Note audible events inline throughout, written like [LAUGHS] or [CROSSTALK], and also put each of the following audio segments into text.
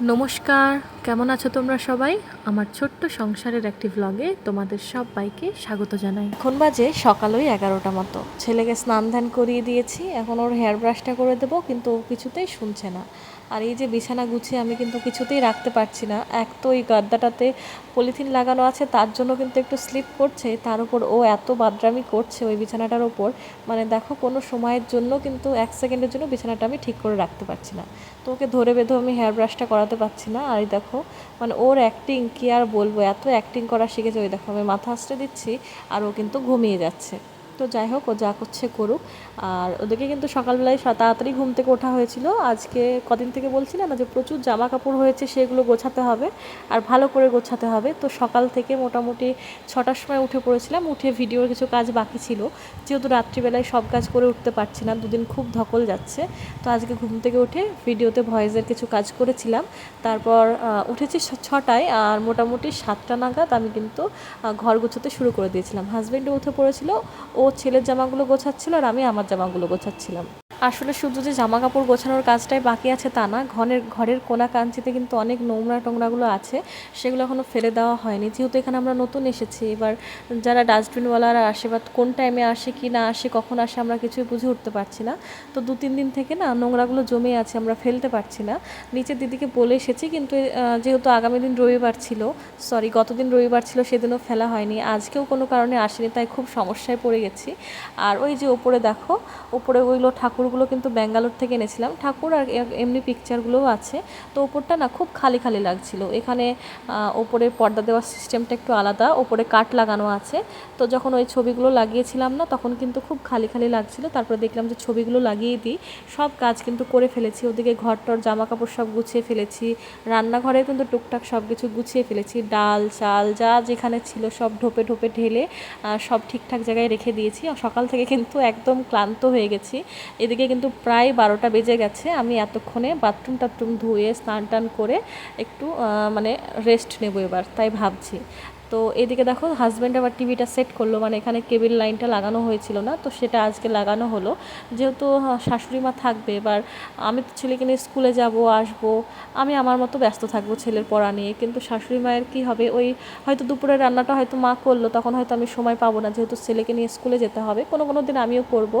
নমস্কার, কেমন আছো তোমরা সবাই? আমার ছোট্ট সংসারের একটি ভ্লগে তোমাদের সবাইকে স্বাগত জানাই। এখন বাজে সকাল ওই এগারোটা মতো। ছেলেকে স্নান ধ্যান করিয়ে দিয়েছি, এখন ওর হেয়ার ব্রাশটা করে দেবো, কিন্তু ও কিছুতেই শুনছে না। আর এই যে বিছানা গুছিয়ে আমি কিন্তু কিছুতেই রাখতে পারছি না, এক তো ওই গাদ্দাটাতে পলিথিন লাগানো আছে, তার জন্য কিন্তু একটু স্লিপ করছে, তার উপর ও এত বাদরামি করছে ওই বিছানাটার ওপর মানে দেখো কোনো সময়ের জন্য কিন্তু এক সেকেন্ডের জন্য বিছানাটা আমি ঠিক করে রাখতে পারছি না। তো ওকে ধরে বেঁধে আমি হেয়ার ব্রাশটা করাতে পারছি না, আর দেখো মানে ওর অ্যাক্টিং কি আর বলব, এত অ্যাক্টিং করা শিখেছে, ওই দেখো আমি মাথা আসতে দিচ্ছি, আর ও কিন্তু ঘুমিয়ে যাচ্ছে। তো যাই হোক, ও যা করছে করুক। আর ওদেরকে কিন্তু সকালবেলায় তাড়াতাড়ি ঘুম থেকে ওঠা হয়েছিল। আজকে কদিন থেকে বলছিলাম না যে, প্রচুর জামা কাপড় হয়েছে, সেগুলো গোছাতে হবে আর ভালো করে গোছাতে হবে। তো সকাল থেকে মোটামুটি ছটার সময় উঠে পড়েছিলাম। উঠে ভিডিওর কিছু কাজ বাকি ছিল। যেহেতু রাত্রিবেলায় সব কাজ করে উঠতে পারছি না, দুদিন খুব ধকল যাচ্ছে। তো আজকে ঘুম থেকে উঠে ভিডিওতে ভয়েসের কিছু কাজ করেছিলাম। তারপর উঠেছি ছটায় আর মোটামুটি সাতটা নাগাদ আমি কিন্তু ঘর গোছাতে শুরু করে দিয়েছিলাম। হাজব্যান্ডও উঠে পড়েছিল, ও ছেলের জামাগুলো গোছাচ্ছিল আর আমি আমার জামাগুলো গোছাচ্ছিলাম। আসলে শুধু যে জামা কাপড় গোছানোর কাজটাই বাকি আছে তা না। ঘরের ঘরের কোনা কাঞ্চিতে কিন্তু অনেক নোংরা টোংরাগুলো আছে, সেগুলো এখনও ফেলে দেওয়া হয়নি। যেহেতু এখানে আমরা নতুন এসেছি, এবার যারা ডাস্টবিনওয়ালারা আসে বা কোন টাইমে আসে, কি না আসে, কখন আসে আমরা কিছুই বুঝে উঠতে পারছি না। তো দু তিন দিন থেকে না নোংরাগুলো জমে আছে, আমরা ফেলতে পারছি না। নিচের দিদিকে বলে এসেছি, কিন্তু যেহেতু আগামী দিন রবিবার ছিল সরি গতদিন রবিবার ছিল, সেদিনও ফেলা হয়নি। আজকেও কোনো কারণে আসেনি, তাই খুব সমস্যায় পড়ে গেছি। আর ওই যে ওপরে দেখো ওপরে ওইগুলো ঠাকুরগুলো কিন্তু ব্যাঙ্গালোর থেকে এনেছিলাম। ঠাকুর আর এমনি পিকচারগুলোও আছে। তো ওপরটা না খুব খালি খালি লাগছিল। এখানে ওপরে পর্দা দেওয়ার সিস্টেমটা একটু আলাদা, ওপরে কাঠ লাগানো আছে। তো যখন ওই ছবিগুলো লাগিয়েছিলাম না, তখন কিন্তু খুব খালি খালি লাগছিল। তারপরে দেখলাম যে ছবিগুলো লাগিয়ে দিই। সব কাজ কিন্তু করে ফেলেছি। ওদিকে ঘরটর জামা কাপড় সব গুছিয়ে ফেলেছি। রান্নাঘরে কিন্তু টুকটাক সব কিছু গুছিয়ে ফেলেছি। ডাল, চাল, যা যেখানে ছিল সব ঢোপে ঢোপে ঢেলে সব ঠিকঠাক জায়গায় রেখে দিয়েছি। সকাল থেকে কিন্তু একদম ক্লান্ত হয়ে গেছি। এদিকে কিন্তু প্রায় বারোটা বেজে গেছে। আমি এতক্ষণে বাথরুম টাথরুম ধুয়ে স্নান টান করে একটু মানে রেস্ট নেব এবার, তাই ভাবছি। তো এদিকে দেখো হাজব্যান্ড আবার টিভিটা সেট করল মানে এখানে কেবিল লাইনটা লাগানো হয়েছিল না, তো সেটা আজকে লাগানো হলো। যেহেতু শাশুড়ি মা থাকবে, এবার আমি তো ছেলেকে নিয়ে স্কুলে যাব, আসব, আমি আমার মতো ব্যস্ত থাকব ছেলের পড়া নিয়ে। কিন্তু শাশুড়ি মায়ের কি হবে, ওই হয়তো দুপুরের রান্নাটা হয়তো মা করল, তখন হয়তো আমি সময় পাবো না, যেহেতু ছেলেকে নিয়ে স্কুলে যেতে হবে। কোনো কোনো দিন আমিও করব।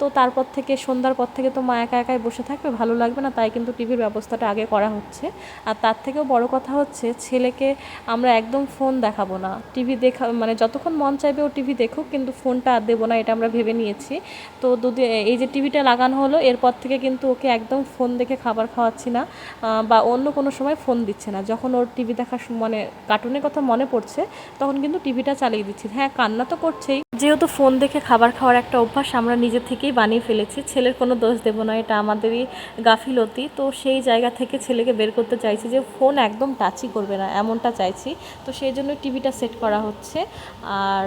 তো তারপর থেকে, সন্ধ্যার পর থেকে তো মা একা একাই বসে থাকবে, ভালো লাগবে না, তাই কিন্তু টিভির ব্যবস্থাটা আগে করা হচ্ছে। আর তার থেকেও বড় কথা হচ্ছে, ছেলেকে আমরা একদম ফোন দেখাবো না। টিভি দেখা মানে যতক্ষণ মন চাইবে ও টিভি দেখুক, কিন্তু ফোনটা আর দেবো না, এটা আমরা ভেবে নিয়েছি। তো দুদিন, এই যে টিভিটা লাগানো হলো, এরপর থেকে কিন্তু ওকে একদম ফোন দেখে খাবার খাওয়াচ্ছি না বা অন্য কোনো সময় ফোন দিচ্ছে না। যখন ওর টিভি দেখার মানে কার্টুনের কথা মনে পড়ছে, তখন কিন্তু টিভিটা চালিয়ে দিচ্ছি। হ্যাঁ কান্না তো করছেই। যেহেতু ফোন দেখে খাবার খাওয়ার একটা অভ্যাস আমরা নিজে থেকেই বানিয়ে ফেলেছি, ছেলের কোনো দোষ দেবো না, এটা আমাদেরই গাফিলতি। তো সেই জায়গা থেকে ছেলেকে বের করতে চাইছি যে ফোন একদম টাচই করবে না, এমনটা চাইছি। তো সেই জন্য টিভিটা সেট করা হচ্ছে। আর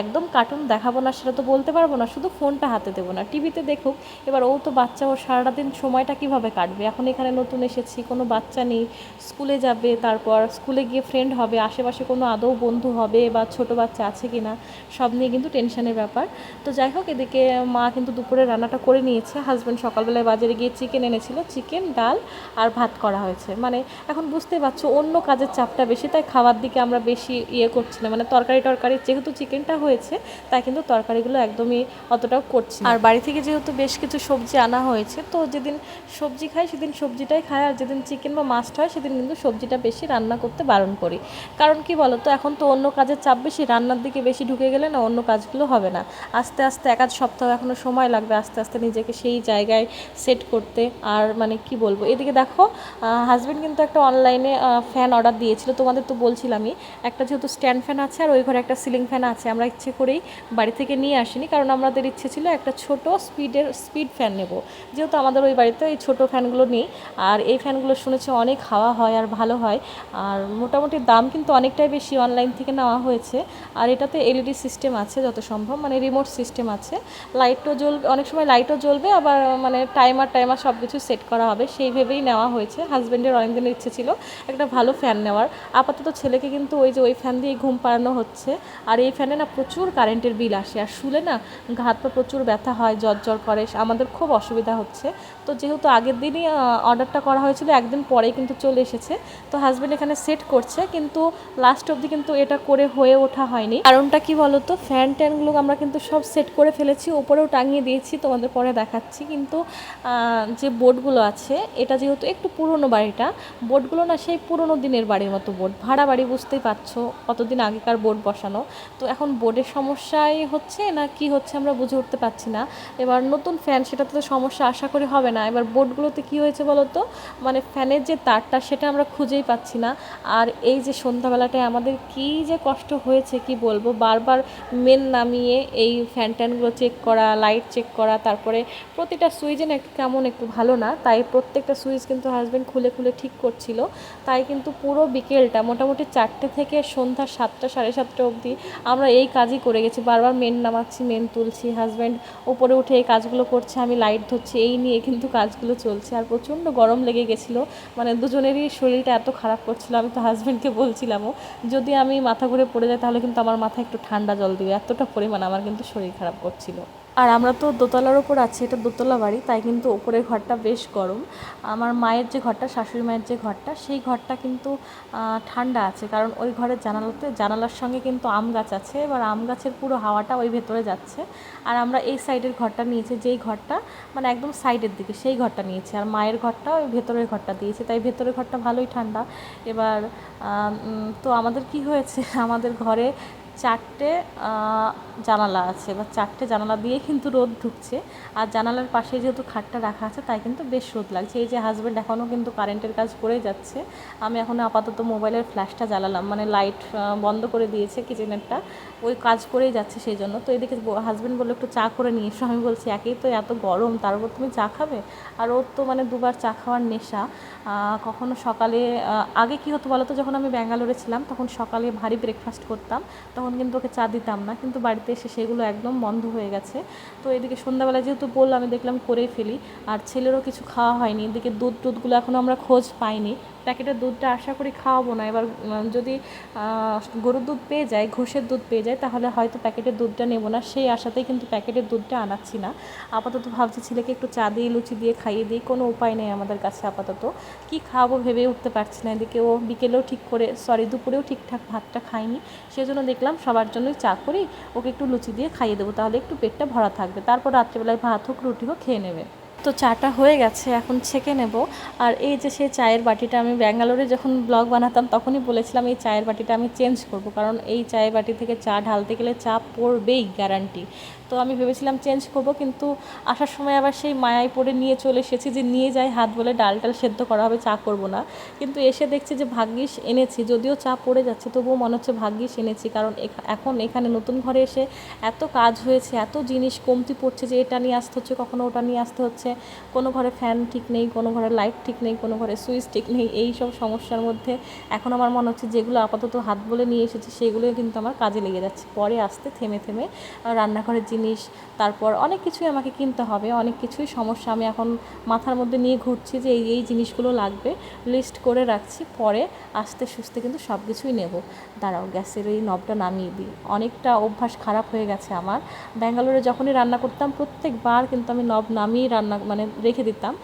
একদম কার্টুন দেখাবো না সেটা তো বলতে পারব না, শুধু ফোনটা হাতে দেবো না। টিভিতে দেখুক, এবার ও তো বাচ্চা ও সারাটা দিন সময়টা কীভাবে কাটবে? এখন এখানে নতুন এসেছি, কোনো বাচ্চা নেই, স্কুলে যাবে, তারপর স্কুলে গিয়ে ফ্রেন্ড হবে, আশেপাশে কোনো আদৌ বন্ধু হবে বা ছোট বাচ্চা আছে কি না সব নিয়ে কিন্তু টেনশনের ব্যাপার। তো যাই হোক, এদিকে মা কিন্তু দুপুরে রান্নাটা করে নিয়েছে। হাজব্যান্ড সকালবেলায় বাজারে গিয়ে চিকেন এনেছিল। চিকেন ডাল আর ভাত করা হয়েছে। মানে এখন বুঝতে পারছ, অন্য কাজের চাপটা বেশি, তাই খাওয়ার দিকে আমরা বেশি ইয়ে করছি না। মানে তরকারি টরকারি যেহেতু চিকেনটা হয়েছে, তাই কিন্তু তরকারিগুলো একদমই অতটাও করছি আর বাড়ি থেকে যেহেতু বেশ কিছু সবজি আনা হয়েছে, তো যেদিন সবজি খাই সেদিন সবজিটাই খাই। আর যেদিন চিকেন বা মাছটা হয়, সেদিন কিন্তু সবজিটা বেশি রান্না করতে বারণ করি। কারণ কি বলো তো এখন তো অন্য কাজের চাপ বেশি, রান্নার দিকে বেশি ঢুকে গেলে না অন্য কাজগুলো হবে না। আস্তে আস্তে এক আধ সপ্তাহ এখনও সময় লাগবে আস্তে আস্তে নিজেকে সেই জায়গায় সেট করতে। আর মানে কি বলব, এদিকে দেখো হাজব্যান্ড কিন্তু একটা অনলাইনে ফ্যান অর্ডার দিয়েছিল। তোমাদের তো বলছিলামই, একটা যেহেতু স্ট্যান্ড ফ্যান আছে আর ওই ঘরে একটা সিলিং ফ্যান আছে। আমরা ইচ্ছে করেই বাড়ি থেকে নিয়ে আসিনি, কারণ আমাদের ইচ্ছে ছিল একটা ছোট স্পিডের স্পিড ফ্যান নেব। যেহেতু আমাদের ওই বাড়িতে এই ছোটো ফ্যানগুলো নেই। আর এই ফ্যানগুলো শুনেছি অনেক হাওয়া হয় আর ভালো হয়। আর মোটামুটি দাম কিন্তু অনেকটাই বেশি অনলাইন থেকে নেওয়া হয়েছে। আর এটাতে এলইডি সিস্টেম আছে যত সম্ভব মানে রিমোট সিস্টেম আছে। লাইটও জ্বলবে অনেক সময় লাইটও জ্বলবে, আবার মানে টাইমার টাইমার সব কিছু সেট করা হবে। সেই ভেবেই নেওয়া হয়েছে। হাজব্যান্ডের অনেক দিনের ইচ্ছে ছিল একটা ভালো ফ্যান নেওয়ার। আপাতত ছেলেকে কিন্তু ওই যে ওই ফ্যান দিয়ে ঘুম পাড়ানো হচ্ছে। আর এই ফ্যানে না প্রচুর কারেন্টের বিল আসে। আর শুলে না ঘাত পা প্রচুর ব্যথা হয়, জ্বর করে। আমাদের খুব অসুবিধা হচ্ছে। তো যেহেতু আগের দিনই অর্ডারটা করা হয়েছিল, একদিন পরেই কিন্তু চলে এসেছে। তো হাজব্যান্ড এখানে সেট করছে, কিন্তু লাস্ট অবধি কিন্তু এটা করে হয়ে ওঠা হয়নি। কারণটা কি বলতো? ফ্যান ট্যানগুলো আমরা কিন্তু সব সেট করে ফেলেছি উপরেও টাঙিয়ে দিয়েছি, তোমাদের পরে দেখাচ্ছি। কিন্তু যে বোর্ডগুলো আছে, এটা যেহেতু একটু পুরনো বাড়িটা বোর্ডগুলো না সেই পুরনো দিনের বাড়ির মতো বোর্ড ভাড়া বাড়ি বুঝতেই পারছ, কতদিন আগেকার বোর্ড বসানো। তো এখন বোর্ডের সমস্যাই হচ্ছে না কি হচ্ছে আমরা বুঝে উঠতে পারছি না। এবার নতুন ফ্যান সেটাতে তো সমস্যা আশা করি হবে না। এবার বোর্ডগুলোতে কি হয়েছে বলো তো মানে ফ্যানের যে তারটা, সেটা আমরা খুঁজেই পাচ্ছি না। আর এই যে সন্ধ্যাবেলাটায় আমাদের কি যে কষ্ট হয়েছে, কি বলব? বারবার মেন নামিয়ে এই ফ্যান ট্যানগুলো চেক করা লাইট চেক করা, তারপরে প্রতিটা সুইচে না একটু কেমন একটু ভালো না, তাই প্রত্যেকটা সুইচ কিন্তু হাজব্যান্ড খুলে খুলে ঠিক করছিল। তাই কিন্তু পুরো বিকেলটা মোটামুটি চারটে থেকে সন্ধ্যা সাতটা, সাড়ে সাতটা অবধি আমরা এই কাজই করে গেছি। বারবার মেন নামাচ্ছি মেন তুলছি হাজব্যান্ড উপরে উঠে এই কাজগুলো করছে, আমি লাইট ধরছি, এই নিয়ে কিন্তু কাজগুলো চলছে। আর প্রচণ্ড গরম লেগে গেছিল মানে দুজনেরই শরীরটা এত খারাপ করছিল, আমি তো হাজব্যান্ডকে বলছিলামও, যদি আমি মাথা ঘুরে পড়ে যাই তাহলে কিন্তু আমার মাথায় একটু ঠান্ডা জল দিবে। এতটা পরিমাণ আমার কিন্তু শরীর খারাপ করছিল। আর আমরা তো দোতলার ওপর আছি, এটা দোতলা বাড়ি, তাই কিন্তু ওপরের ঘরটা বেশ গরম। আমার মায়ের যে ঘরটা, শাশুড়ি মায়ের যে ঘরটা, সেই ঘরটা কিন্তু ঠান্ডা আছে। কারণ ওই ঘরের জানালাতে, জানালার সঙ্গে কিন্তু আম গাছ আছে, এবার আম গাছের পুরো হাওয়াটা ওই ভেতরে যাচ্ছে। আর আমরা এই সাইডের ঘরটা নিয়েছি, যেই ঘরটা মানে একদম সাইডের দিকে, সেই ঘরটা নিয়েছি। আর মায়ের ঘরটা ওই ভেতরের ঘরটা দিয়েছি, তাই ভেতরের ঘরটা ভালোই ঠান্ডা। এবার তো আমাদের কি হয়েছে? [LAUGHS] আমাদের ঘরে চারটে আহ, জানালা আছে বা চারটে জানালা দিয়ে কিন্তু রোদ ঢুকছে। আর জানালার পাশে যেহেতু খাটটা রাখা আছে, তাই কিন্তু বেশ রোদ লাগছে। এই যে হাজব্যান্ড এখনও কিন্তু কারেন্টের কাজ করে যাচ্ছে। আমি এখন আপাতত মোবাইলের ফ্ল্যাশটা জ্বালালাম। মানে লাইট বন্ধ করে দিয়েছে কিচেনেরটা ওই কাজ করেই যাচ্ছে সেই জন্য তো এদিকে হাজব্যান্ড বলল, একটু চা করে নিয়ে এসো। আমি বলছি, একেই তো এত গরম, তার উপর তুমি চা খাবে? আর ওর তো মানে দুবার চা খাওয়ার নেশা। কখনো সকালে আগে কি হতো বলো তো যখন আমি ব্যাঙ্গালোরে ছিলাম, তখন সকালে ভারী ব্রেকফাস্ট করতাম, তখন কিন্তু ওকে চা দিতাম না। কিন্তু বাড়িতে এসে সেগুলো একদম বন্ধ হয়ে গেছে। তো এদিকে সন্ধ্যাবেলা যেহেতু বললাম, আমি দেখলাম করেই ফেলি। আর ছেলেরও কিছু খাওয়া হয়নি। এদিকে দুধ টুধগুলো এখনও আমরা খোঁজ পাইনি। প্যাকেটের দুধটা আশা করি খাওয়াবো না। এবার যদি গরুর দুধ পেয়ে যায়, ঘোষের দুধ পেয়ে যায়, তাহলে হয়তো প্যাকেটের দুধটা নেব না। সেই আশাতেই কিন্তু প্যাকেটের দুধটা আনাচ্ছি না। আপাতত ভাবছি ছেলেকে একটু চা দিয়ে, লুচি দিয়ে খাইয়ে দিই। কোনো উপায় নেই আমাদের কাছে আপাতত। কি খাওয়াবো ভেবে উঠতে পারছি না। এদিকে ও বিকেলেও ঠিক করে সরি দুপুরেও ঠিকঠাক ভাতটা খায়নি। সেজন্য দেখলাম সবার জন্যই চা করি। ওকে একটু লুচি দিয়ে খাইয়ে দেবো, তাহলে একটু পেটটা ভরা থাকবে। তারপর রাত্রেবেলায় ভাত হোক, রুটি হোক, খেয়ে নেবে। তো চাটা হয়ে গেছে, এখন ছেঁকে নেব। আর এই যে সেই চায়ের বাটিটা আমি ব্যাঙ্গালোরে যখন ব্লগ বানাতাম তখনই বলেছিলাম এই চায়ের বাটিটা আমি চেঞ্জ করব, কারণ এই চায়ের বাটি থেকে চা ঢালতে গেলে চা পড়বেই গ্যারান্টি তো আমি ভেবেছিলাম চেঞ্জ করব, কিন্তু আসার সময় আবার সেই মায়ায় পড়ে নিয়ে চলে এসেছি যে নিয়ে যাই হাত বলে ডাল টাল সেদ্ধ করা হবে, চা করব না। কিন্তু এসে দেখছি যে ভাগ্যিস এনেছি, যদিও চা পড়ে যাচ্ছে, তবুও মনে হচ্ছে ভাগ্যিস এনেছি, কারণ এখা- এখন এখানে নতুন ঘরে এসে এত কাজ হয়েছে, এত জিনিস কমতি পড়ছে যে এটা নিয়ে আসতে হচ্ছে, কখনো ওটা নিয়ে আসতে হচ্ছে কোনো ঘরে ফ্যান ঠিক নেই, কোনো ঘরে লাইট ঠিক নেই, কোনো ঘরে সুইচ ঠিক নেই, এই সব সমস্যার মধ্যে এখন আমার মনে হচ্ছে যেগুলো আপাতত হাত বলে নিয়ে এসেছি সেগুলোই কিন্তু আমার কাজে লেগে যাচ্ছে। পরে আসতে থেমে থেমে রান্নাঘরের জিনিস, তারপর অনেক কিছুই আমাকে কিনতে হবে, অনেক কিছুই সমস্যা আমি এখন মাথার মধ্যে নিয়ে ঘুরছি যে এই এই জিনিসগুলো লাগবে লিস্ট করে রাখছি, পরে আস্তে সুস্তে কিন্তু সব কিছুই নেব। দাঁড়াও, গ্যাসের এই নবটা নামিয়ে দিই। অনেকটা অভ্যাস খারাপ হয়ে গেছে আমার। ব্যাঙ্গালোরে যখনই রান্না করতাম, প্রত্যেকবার কিন্তু আমি নব নামিয়ে রান্না মানে রেখে দিতাম।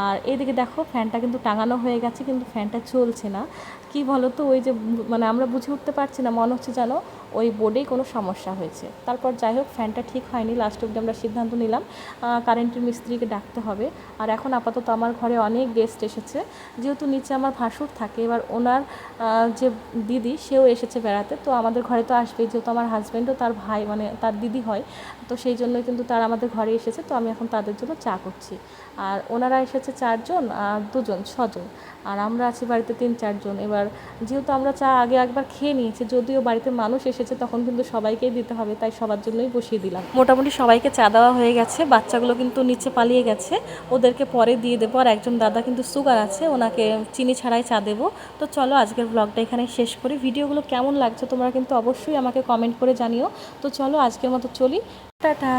আর এইদিকে দেখো ফ্যানটা কিন্তু টাঙানো হয়ে গেছে, কিন্তু ফ্যানটা চলছে না। কি বলো তো ওই যে মানে আমরা বুঝে উঠতে পারছি না, মনে হচ্ছে যেন ওই বোর্ডেই কোনো সমস্যা হয়েছে। তারপর যাই হোক ফ্যানটা ঠিক হয়নি লাস্ট অব্দি আমরা সিদ্ধান্ত নিলাম কারেন্টের মিস্ত্রিকে ডাকতে হবে। আর এখন আপাতত আমার ঘরে অনেক গেস্ট এসেছে। যেহেতু নিচে আমার ভাসুর থাকে, এবার ওনার যে দিদি, সেও এসেছে বেড়াতে। তো আমাদের ঘরে তো আসবেই, যেহেতু আমার হাজব্যান্ডও তার ভাই মানে তার দিদি হয়, তো সেই জন্যই কিন্তু তার আমাদের ঘরে এসেছে। তো আমি এখন তাদের জন্য চা করছি। আর ওনারা এসেছে চারজন, আর দুজন, ছজন। আর আমরা আছি বাড়িতে তিন, চারজন। এবার যেহেতু আমরা চা আগে একবার খেয়ে নিয়েছি, যদিও বাড়িতে মানুষ এসেছে এসেছে, তখন কিন্তু সবাইকেই দিতে হবে, তাই সবার জন্যই বসিয়ে দিলাম। মোটামুটি সবাইকে চা দেওয়া হয়ে গেছে, বাচ্চাগুলো কিন্তু নিচে পালিয়ে গেছে। ওদেরকে পরে দিয়ে দেবো, আর একজন দাদা কিন্তু সুগার আছে, ওনাকে চিনি ছাড়াই চা দেবো। তো চলো, আজকের ব্লগটা এখানে শেষ করি। ভিডিওগুলো কেমন লাগছে তোমরা কিন্তু অবশ্যই আমাকে কমেন্ট করে জানিও। তো চলো, আজকের মতো চলি। টাটা!